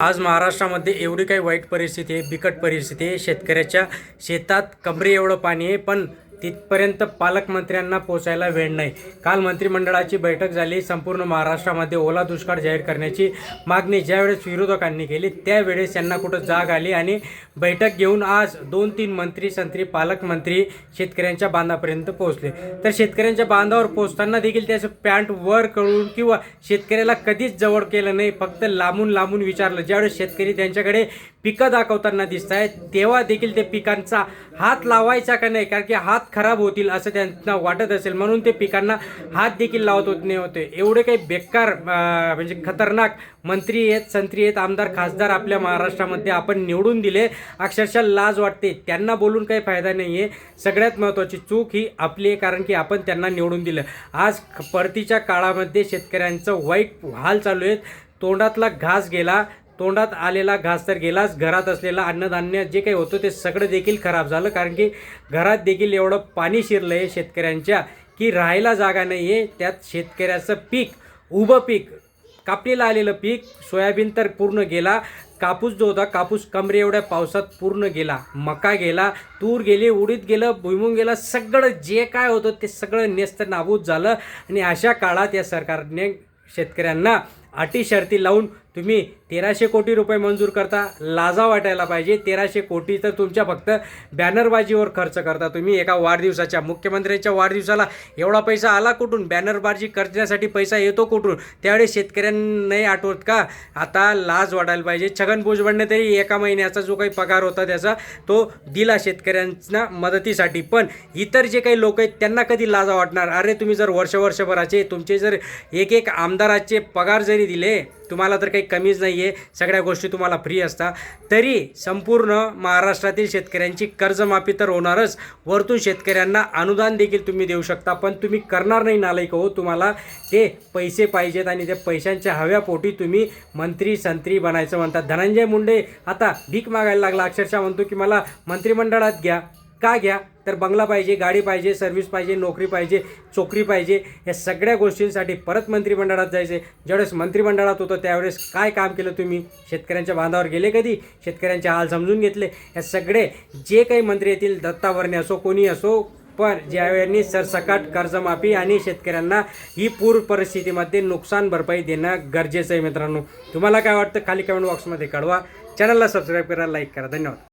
आज महाराष्ट्रामध्ये एवढी काही वाईट परिस्थिती आहे बिकट परिस्थिती आहे. शेतकऱ्याच्या शेतात कमरे एवढं पाणी आहे पण तिथपर्यंत पालकमंत्र्यांना पोचायला वेळ नाही. काल मंत्रिमंडळाची बैठक झाली. संपूर्ण महाराष्ट्रामध्ये ओला दुष्काळ जाहीर करण्याची मागणी ज्यावेळेस विरोधकांनी केली त्यावेळेस त्यांना कुठं जाग आली आणि बैठक घेऊन आज दोन तीन मंत्री संत्री पालकमंत्री शेतकऱ्यांच्या बांधापर्यंत पोहोचले. तर शेतकऱ्यांच्या बांधावर पोहोचताना देखील त्याचं पॅन्ट वर करून किंवा शेतकऱ्याला कधीच जवळ केलं नाही फक्त लांबून लांबून विचारलं. ज्यावेळेस शेतकरी त्यांच्याकडे पिकं दाखवताना दिसत आहेत तेव्हा देखील ते पिकांचा हात लावायचा का नाही? कारण की हात खराब होतील असं त्यांना वाटत असेल. म्हणून ते पिकांना हात देखील लावत होत नाही होते. एवढे काही बेकार म्हणजे खतरनाक मंत्री आहेत संत्री आहेत आमदार खासदार आपल्या महाराष्ट्रामध्ये आपण निवडून दिले. अक्षरशः लाज वाटते. त्यांना बोलून काही फायदा नाही आहे सगळ्यात महत्त्वाची चूक ही आपली आहे कारण की आपण त्यांना निवडून दिलं. आज परतीच्या काळामध्ये शेतकऱ्यांचं वाईट हाल चालू आहेत. तोंडातला घास गेला. तोंडात आलेला घास तर गेलाच. घरात असलेलं अन्नधान्य जे काही होतं ते सगळं देखील खराब झालं. कारण की घरात देखील एवढं पाणी शिरलं आहे शेतकऱ्यांच्या की राहायला जागा नाही आहे त्यात शेतकऱ्याचं पीक उभं पीक कापणीला आलेलं पीक सोयाबीन तर पूर्ण गेला. कापूस जो होता कापूस कमरे एवढ्या पावसात पूर्ण गेला. मका गेला तूर गेली उडीद गेलं भुईमुंग गेलं सगळं जे काय होतं ते सगळं नेस्त नाबूद झालं. आणि अशा काळात या सरकारने शेतकऱ्यांना अटी शर्ती लावून तुम्ही तेराशे कोटी रुपये मंजूर करता लाजा वाटायला पाहिजे. तेराशे कोटी तर तुमच्या फक्त बॅनरबाजीवर खर्च करता तुम्ही. एका वाढदिवसाच्या मुख्यमंत्र्यांच्या वाढदिवसाला एवढा पैसा आला कुठून? बॅनरबाजी करण्यासाठी पैसा येतो कुठून? त्यावेळेस शेतकऱ्यांना आठवत का? आता लाज वाटायला पाहिजे. छगन भुजबळने तरी एका महिन्याचा जो काही पगार होता त्याचा तो दिला शेतकऱ्यांना मदतीसाठी. पण इतर जे काही लोक आहेत त्यांना कधी लाजा वाटणार? अरे तुम्ही जर वर्ष वर्षभराचे तुमचे जर एक एक आमदाराचे पगार जरी दिले तुम्हाला तर काही कमीच नाही आहे सगळ्या गोष्टी तुम्हाला फ्री असतात. तरी संपूर्ण महाराष्ट्रातील शेतकऱ्यांची कर्जमाफी तर होणारच. वरतून शेतकऱ्यांना अनुदान देखील तुम्ही देऊ शकता. पण तुम्ही करणार नाही नालायक हो तुम्हाला ते पैसे पाहिजेत आणि त्या पैशांच्या हव्यापोटी तुम्ही मंत्री संत्री बनायचं म्हणतात धनंजय मुंडे आता भीक मागायला लागला. अक्षरशः म्हणतो की मला मंत्रिमंडळात घ्या. का घ्या? तर बंगला पाहिजे गाडी पाहिजे सर्व्हिस पाहिजे नोकरी पाहिजे चोकरी पाहिजे या सगळ्या गोष्टींसाठी परत मंत्रिमंडळात जायचे. ज्यावेळेस मंत्रिमंडळात होतं त्यावेळेस काय काम केलं तुम्ही? शेतकऱ्यांच्या बांधावर गेले कधी? शेतकऱ्यांचे हाल समजून घेतले. या सगळे जे काही मंत्री येतील दत्तावरणे असो कोणी असो पण ज्यावेळी सरसकट कर्जमाफी आणि शेतकऱ्यांना ही पूर परिस्थितीमध्ये नुकसान भरपाई देणं गरजेचं आहे मित्रांनो. तुम्हाला काय वाटतं? खाली कमेंट बॉक्समध्ये कळवा. चॅनलला सबस्क्राईब करा लाईक करा. धन्यवाद.